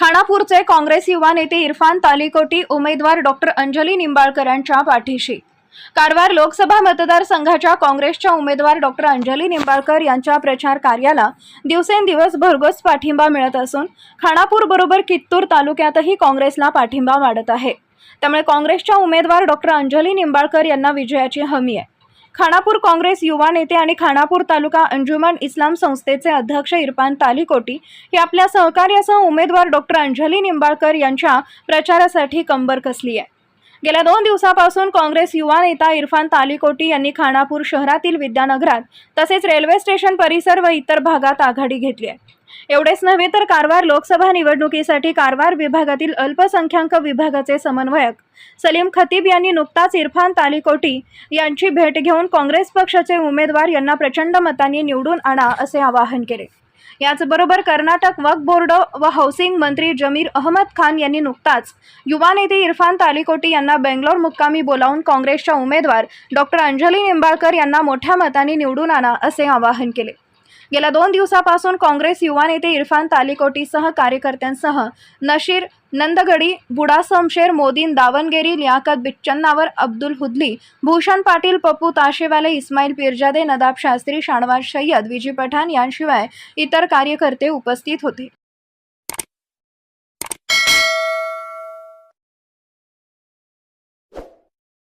खानापूरचे काँग्रेस युवा नेते इरफान तालिकोटी उमेदवार डॉक्टर अंजली निंबाळकर यांच्या पाठीशी. कारवार लोकसभा मतदारसंघाच्या काँग्रेसच्या उमेदवार डॉक्टर अंजली निंबाळकर यांच्या प्रचार कार्याला दिवसेंदिवस भरघोस पाठिंबा मिळत असून खानापूर बरोबर कित्तूर तालुक्यातही काँग्रेसला पाठिंबा वाढत आहे. त्यामुळे काँग्रेसच्या उमेदवार डॉक्टर अंजली निंबाळकर यांना विजयाची हमी आहे. खानापूर काँग्रेस युवा नेते आणि खानापूर तालुका अंजुमन इस्लाम संस्थेचे अध्यक्ष इरफान तालिकोटी हे आपल्या सहकार्यासह उमेदवार डॉक्टर अंजली निंबाळकर यांच्या प्रचारासाठी कंबर कसली आहे. गेल्या दोन दिवसापासून काँग्रेस युवा नेता इरफान तालिकोटी यांनी खानापूर शहरातील विद्यानगरात तसेच रेल्वे स्टेशन परिसर व इतर भागात आघाडी घेतली आहे. एवढेच नव्हे तर कारवार लोकसभा निवडणुकीसाठी कारवार विभागातील अल्पसंख्याक विभागाचे समन्वयक सलीम खतीब यांनी नुकताच इरफान तालिकोटी यांची भेट घेऊन काँग्रेस पक्षाचे उमेदवार यांना प्रचंड मतांनी निवडून आणा असे आवाहन केले. याचबरोबर कर्नाटक वक्फ बोर्ड व हाऊसिंग मंत्री जमीर अहमद खान यांनी नुकताच युवा नेते इरफान तालिकोटी यांना बेंगलोर मुक्कामी बोलावून काँग्रेसच्या उमेदवार डॉक्टर अंजली निंबाळकर यांना मोठ्या मताने निवडून आणा असे आवाहन केले. गेल्या दोन दिवसापासून काँग्रेस युवा नेते इरफान तालिकोटीसह कार्यकर्त्यांसह नशीर नंदगडी बुडा समशेर मोदीन दावणगेरी लियाकत बिच्चन्नावर अब्दुल हुदली भूषण पाटील पप्पू ताशेवाले इस्माईल पिरजादे नदाब शास्त्री शाणवाज सय्यद विजी पठाण यांशिवाय इतर कार्यकर्ते उपस्थित होते.